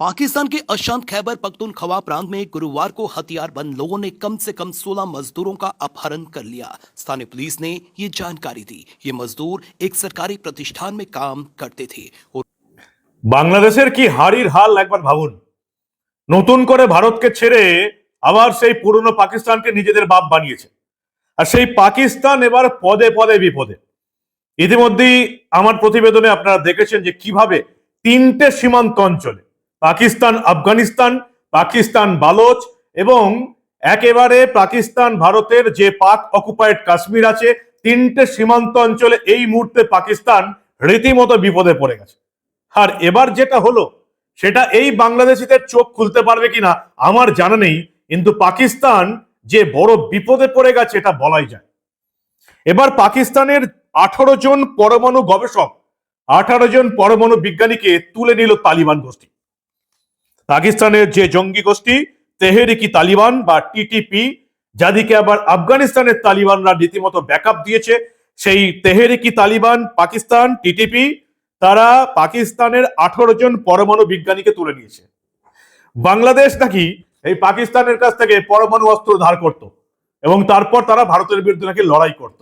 पाकिस्तान के अशांत खैबर पख्तूनख्वा प्रांत में गुरुवार को हथियारबंद लोगों ने कम से कम 16 मजदूरों का अपहरण कर लिया स्थानीय पुलिस ने ये जानकारी दी ये मजदूर एक सरकारी प्रतिष्ठान में काम करते थे और বাংলাদেশের কি হাড়ির হাল একবার ভাবুন নতুন করে ভারতকে ছেড়ে আবার সেই পুরনো পাকিস্তানকে নিজেদের বাপ বানিয়েছে আর সেই পাকিস্তান এবার পদে পদে বিপদে ইতিমধ্যেই আমার প্রতিবেদনে আপনারা দেখেছেন যে কিভাবে তিনটে সীমান্ত অঞ্চলে পাকিস্তান, আফগানিস্তান, পাকিস্তান, বালোচ এবং একেবারে পাকিস্তান, ভারতের যে পাক অকুপায়েড কাশ্মীর আছে, তিনটে সীমান্ত অঞ্চলে এই মুহূর্তে পাকিস্তান রীতিমতো বিপদে পড়ে গেছে। আর এবার যেটা হলো, সেটা এই বাংলাদেশিদের চোখ খুলতে পারবে কিনা আমার জানা নেই, কিন্তু পাকিস্তান যে বড় বিপদে পড়ে গেছে, এটা বলাই যায়। এবার পাকিস্তানের আঠারো জন পরমাণু গবেষক, আঠারো জন পরমাণু বিজ্ঞানীকে তুলে নিল তালিবান গোষ্ঠী। পাকিস্তানের যে জঙ্গি গোষ্ঠী তেহেরিকি তালিবান বা টিটিপি যাদিকে আবার আফগানিস্তানের তালিবানরা রীতিমতো ব্যাকআপ দিয়েছে, সেই তেহেরিকি তালিবান, পাকিস্তান টিটিপি তারা পাকিস্তানের আঠারো জন পরমাণু বিজ্ঞানীকে তুলে নিয়েছে। বাংলাদেশ নাকি এই পাকিস্তানের কাছ থেকে পরমাণু অস্ত্র ধার করত এবং তারপর তারা ভারতের বিরুদ্ধে নাকি লড়াই করত।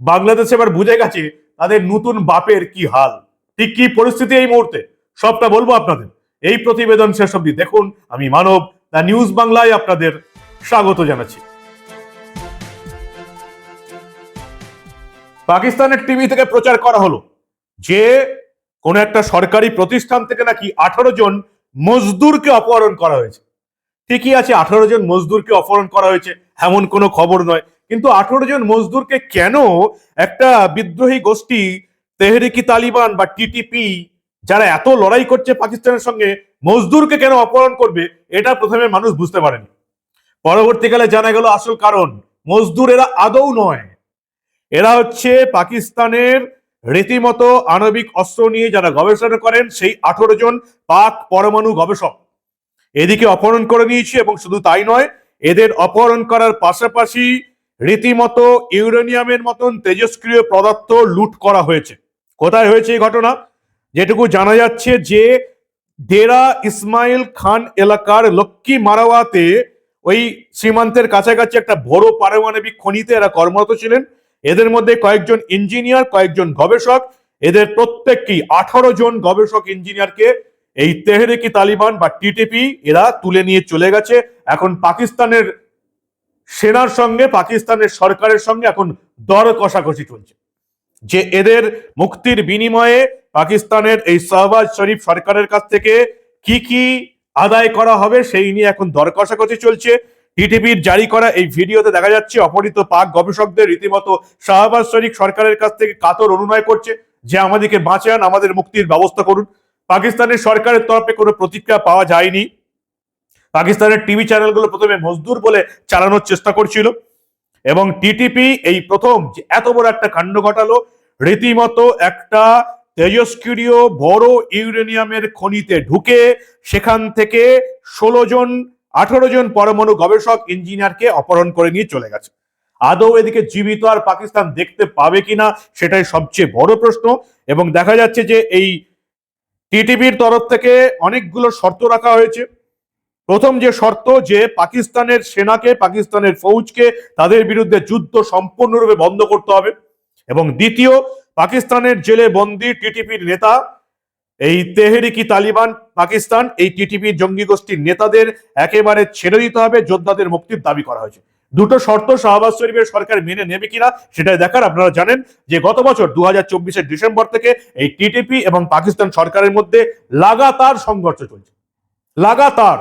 বাংলাদেশ এবার বুঝে গেছে তাদের নতুন বাপের কি হাল, ঠিক কি পরিস্থিতি এই মুহূর্তে? সবটা বলব আপনাদের। এই প্রতিবেদন শেষ অব্দি দেখুন। আমি মানব দ্য নিউজ বাংলায় আপনাদের স্বাগত জানাচ্ছি। পাকিস্তানের টিভি থেকে প্রচার করা হলো যে কোন একটা সরকারি প্রতিষ্ঠান থেকে নাকি আঠারো জন মজদুরকে অপহরণ করা হয়েছে। ঠিকই আছে, আঠারো জন মজদুরকে অপহরণ করা হয়েছে, এমন কোনো খবর নয়। কিন্তু আঠারো জন মজদুরকে কেন একটা বিদ্রোহী গোষ্ঠী, তেহরিকি তালিবান বা টিটিপি যারা এত লড়াই করছে পাকিস্তানের সঙ্গে, মজদুরকে কেন অপহরণ করবে, এটা প্রথমে মানুষ বুঝতে পারেনি। পরবর্তীকালে জানা গেল আসল কারণ, মজদুর এরা আদৌ নয়। এরা হচ্ছে পাকিস্তানের রীতিমতো আণবিক অস্ত্র নিয়ে যারা গবেষণা করেন, সেই আঠারো জন পাক পরমাণু গবেষক। এদিকে অপহরণ করে নিয়েছে এবং শুধু তাই নয়, এদের অপহরণ করার পাশাপাশি রীতিমতো ইউরেনিয়ামের মতন তেজস্ক্রিয় পদার্থ লুট করা হয়েছে। কোথায় হয়েছে এই ঘটনা? যেটুকু জানা যাচ্ছে যে ডেরা ইসমাইল খান এলাকার লক্ষ্মী মারাওয়াতে ওই সীমান্তের কাছাকাছি একটা বড় পারমাণবিক খনিতে এরা কর্মরত ছিলেন। এদের মধ্যে কয়েকজন ইঞ্জিনিয়ার, কয়েকজন গবেষক, এদের প্রত্যেককেই আঠারো জন গবেষক ইঞ্জিনিয়ারকে এই তেহরিকি তালিবান বা টিটিপি এরা তুলে নিয়ে চলে গেছে। এখন পাকিস্তানের সেনার সঙ্গে, পাকিস্তানের সরকারের সঙ্গে এখন দর কষাকষি চলছে। যে এদের মুক্তির বিনিময়ে পাকিস্তানের এই শাহবাজ শরীফ সরকারের কাছ থেকে কি কি আদায় করা হবে সেই নিয়ে এখন দর কষাকষি চলছে। টিটিপির জারি করা এই ভিডিওতে দেখা যাচ্ছে, অপহৃত পাক গবেষকদের রীতিমতো শাহবাজ শরীফ সরকারের কাছ থেকে কাতর অনুনয় করছে যে আমাদেরকে বাঁচান, আমাদের মুক্তির ব্যবস্থা করুন। পাকিস্তানের সরকারের তরফে কোনো প্রতিক্রিয়া পাওয়া যায়নি। পাকিস্তানের টিভি চ্যানেলগুলো প্রথমে মজদুর বলে চালানোর চেষ্টা করছিল। এবং টিটিপি এই প্রথম এত বড় একটা কাণ্ড ঘটালো, রীতিমতো একটা তেজস্ক্রিয় বড় ইউরেনিয়ামের খনিতে ঢুকে সেখান থেকে ষোলো জন, আঠারো জন পরমাণু গবেষক, ইঞ্জিনিয়ারকে অপহরণ করে নিয়ে চলে গেছে। আদৌ এদিকে জীবিত আর পাকিস্তান দেখতে পাবে কিনা, সেটাই সবচেয়ে বড় প্রশ্ন। এবং দেখা যাচ্ছে যে এই টিটিভির তরফ থেকে অনেকগুলো শর্ত রাখা হয়েছে। প্রথম যে শর্ত যে পাকিস্তানের সেনাকে, পাকিস্তানের ফৌজকে তাদের বিরুদ্ধে যুদ্ধ সম্পূর্ণরূপে বন্ধ করতে হবে। এবং দ্বিতীয়, পাকিস্তানের জেলে বন্দি টিটিপির নেতা, এই তেহরিকি তালিবান পাকিস্তান, এই টিটিপির জঙ্গি গোষ্ঠীর নেতাদের একেবারে ছেড়ে দিতে হবে, যোদ্ধাদের মুক্তির দাবি করা হয়েছে। দুটো শর্ত শাহবাজ শরীফের সরকার মেনে নেবে কিনা সেটাই দেখার আপনারা জানেন যে গত বছর দু হাজার ডিসেম্বর থেকে এই টিটিপি এবং পাকিস্তান সরকারের মধ্যে লাগাতার সংঘর্ষ চলছে। লাগাতার।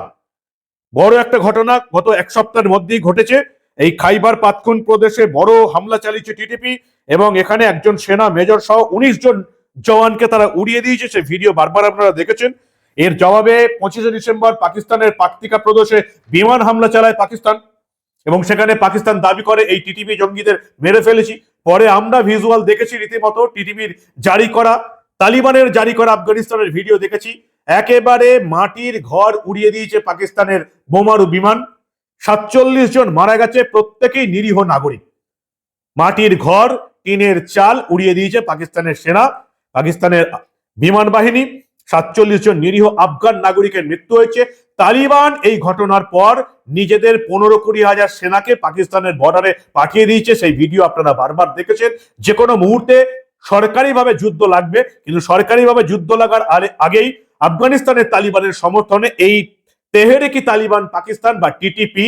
বড় একটা ঘটনা গত এক সপ্তাহের মধ্যেই ঘটেছে। এই খাইবার পাতকুন প্রদেশে বড় হামলা চালিয়েছে টিটিপি এবং এখানে একজন সেনা মেজর সহ উনিশ জন জওয়ানকে তারা উড়িয়ে দিয়েছে। সে ভিডিও বারবার আপনারা দেখেছেন। এর জবাবে পঁচিশে ডিসেম্বর পাকিস্তানের পাকতিকা প্রদেশে বিমান হামলা চালায় পাকিস্তান এবং সেখানে পাকিস্তান দাবি করে, এই টিটিপি জঙ্গিদের মেরে ফেলেছি। পরে আমরা ভিজুয়াল দেখেছি রীতিমতো টিটিপির জারি করা তালিবানের জারি করা আফগানিস্তানের ভিডিও দেখেছি। একেবারে মাটির ঘর উড়িয়ে দিয়েছে পাকিস্তানের বোমারু বিমান। সাতচল্লিশ জন মারা গেছে, প্রত্যেকেই নিরীহ নাগরিক। মাটির ঘর, টিনের চাল উড়িয়ে দিয়েছে পাকিস্তানের সেনা, পাকিস্তানের বিমান বাহিনী। সাতচল্লিশ জন নিরীহ আফগান নাগরিকের মৃত্যু হয়েছে। তালিবান এই ঘটনার পর নিজেদের পনেরো কুড়ি হাজার সেনাকে পাকিস্তানের বর্ডারে পাঠিয়ে দিয়েছে। সেই ভিডিও আপনারা বারবার দেখেছেন। যে কোনো মুহূর্তে সরকারিভাবে যুদ্ধ লাগবে, কিন্তু সরকারিভাবে যুদ্ধ লাগার আগেই আফগানিস্তানের তালিবানের সমর্থনে এই তেহরেকি তালিবান পাকিস্তান বা টিটিপি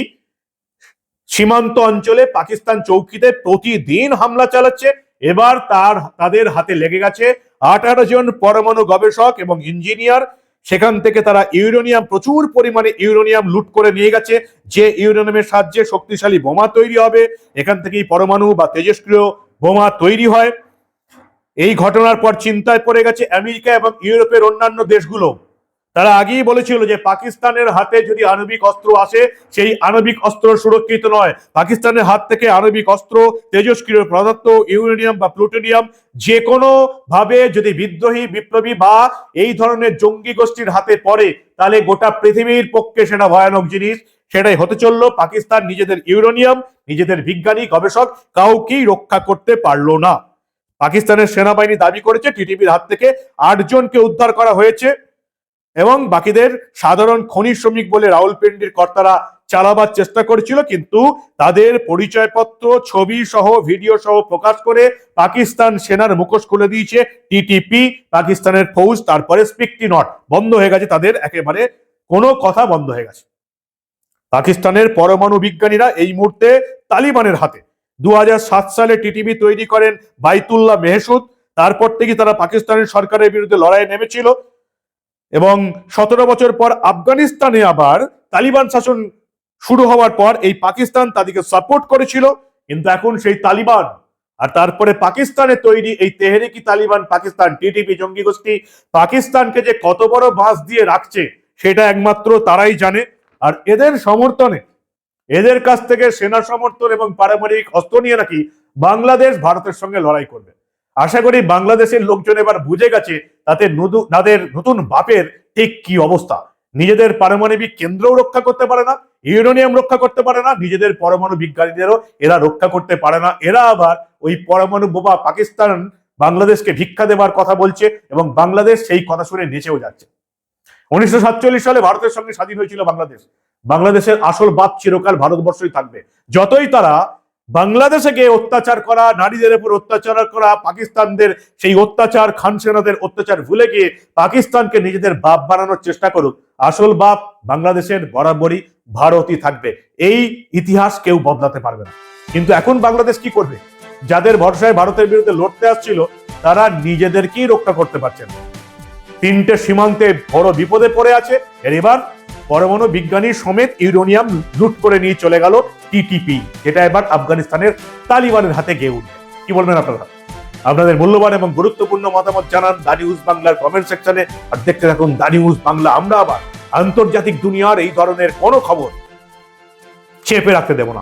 সীমান্ত অঞ্চলে পাকিস্তান চৌকিতে প্রতিদিন হামলা চালাচ্ছে। এবার তার, তাদের হাতে লেগে গেছে আঠারো জন পরমাণু গবেষক এবং ইঞ্জিনিয়ার। সেখান থেকে তারা ইউরেনিয়াম, প্রচুর পরিমাণে ইউরেনিয়াম লুট করে নিয়ে গেছে, যে ইউরেনিয়ামের সাহায্যে শক্তিশালী বোমা তৈরি হবে। এখান থেকেই পরমাণু বা তেজস্ক্রিয় বোমা তৈরি হয়। এই ঘটনার পর চিন্তায় পড়ে গেছে আমেরিকা এবং ইউরোপের অন্যান্য দেশগুলো। তারা আগেই বলেছিল যে পাকিস্তানের হাতে যদি আণবিক অস্ত্র আসে, সেই আণবিক অস্ত্র সুরক্ষিত নয়। পাকিস্তানের হাত থেকে আণবিক অস্ত্র, তেজস্ক্রিয় পদার্থ, ইউরেনিয়াম বা প্লুটোনিয়াম যে কোনো ভাবে যদি বিদ্রোহী, বিপ্লবী বা এই ধরনের জঙ্গি গোষ্ঠীর হাতে পড়ে, তাহলে গোটা পৃথিবীর পক্ষে সেটা ভয়ানক জিনিস। সেটাই হতে চলল। পাকিস্তান নিজেদের ইউরেনিয়াম, নিজেদের বিজ্ঞানী, গবেষক কাউকেই রক্ষা করতে পারল না। পাকিস্তানের সেনাবাহিনী দাবি করেছে, টিটিপির হাত থেকে আটজনকে উদ্ধার করা হয়েছে এবং বাকিদের সাধারণ খনি শ্রমিক বলে রাউলপিন্ডির কর্তারা চালাবার চেষ্টা করেছিল, কিন্তু তাদের পরিচয়পত্র, ছবি সহ, ভিডিও সহ প্রকাশ করে পাকিস্তান সেনার মুখোশ খুলে দিয়েছে টিটিপি। পাকিস্তানের ফৌজ তারপরে স্পিকটি নট, বন্ধ হয়ে গেছে, তাদের একেবারে কোনো কথা বন্ধ হয়ে গেছে। পাকিস্তানের পরমাণু বিজ্ঞানীরা এই মুহূর্তে তালিবানের হাতে। দু হাজার সাত সালে টিটিপি তৈরি করেন বাইতুল্লাহ মেহসুদ। তারপর থেকে তারা পাকিস্তানের সরকারের বিরুদ্ধে লড়াইয়ে নেমেছিল এবং সতেরো বছর পর আফগানিস্তানে আবার তালিবান শাসন শুরু হওয়ার পর এই পাকিস্তান তাদেরকে সাপোর্ট করেছিল। কিন্তু এখন সেই তালিবান আর তারপরে পাকিস্তানে তৈরি এই তেহরিকি তালিবান পাকিস্তান টিটিপি জঙ্গি গোষ্ঠী পাকিস্তানকে যে কত বড় বাঁশ দিয়ে রাখছে, সেটা একমাত্র তারাই জানে। আর এদের সমর্থনে এদের কাছ থেকে সেনা সমর্থন এবং পারমাণবিক অস্ত্র নিয়ে নাকি বাংলাদেশ ভারতের সঙ্গে লড়াই করবে। আশা করি বাংলাদেশের লোকজন এবার বুঝে গেছে তাতে নতু- তাদের নতুন বাপের ঠিক কি অবস্থা। নিজেদের পারমাণবিক কেন্দ্রও রক্ষা করতে পারে না, ইউরেনিয়াম রক্ষা করতে পারে না, নিজেদের পরমাণু বিজ্ঞানীদেরও এরা রক্ষা করতে পারে না। এরা আবার ওই পরমাণু বোবা পাকিস্তান বাংলাদেশকে ভিক্ষা দেবার কথা বলছে এবং বাংলাদেশ সেই কথা শুনে নেচেও যাচ্ছে। উনিশশো সাতচল্লিশ সালে ভারতের সঙ্গে স্বাধীন হয়েছিল বাংলাদেশ। বাংলাদেশের আসল বাপ চিরকাল ভারতবর্ষই থাকবে। যতই তারা বাংলাদেশে গিয়ে অত্যাচার করা, নারীদের উপর অত্যাচার করা, পাকিস্তানদের সেই অত্যাচার, খান সেনাদের অত্যাচার ভুলে গিয়ে পাকিস্তানকে নিজেদের বাপ বানানোর চেষ্টা করুক। আসল বাপ বাংলাদেশের বরাবরই ভারতই থাকবে। এই ইতিহাস কেউ বদলাতে পারবে না। কিন্তু এখন বাংলাদেশ কি করবে? যাদের ভরসায় ভারতের বিরুদ্ধে লড়তে আসছিল, তারা নিজেদেরকেই রক্ষা করতে পারছেন। তিনটে সীমান্তে বড় বিপদে পড়ে আছে। এর এবার পরমাণু বিজ্ঞানী সমেত ইউরোনিয়াম লুট করে নিয়ে চলে গেল টিটিপি, যেটা এবার আফগানিস্তানের তালিবানের হাতে গেয়ে উঠবে। কি বলবেন আপনারা? আপনাদের মূল্যবান এবং গুরুত্বপূর্ণ মতামত জানান দা নিউজ বাংলার কমেন্ট সেকশনে আর দেখতে থাকুন দা নিউজ বাংলা। আমরা আবার আন্তর্জাতিক দুনিয়ার এই ধরনের কোনো খবর চেপে রাখতে দেব না।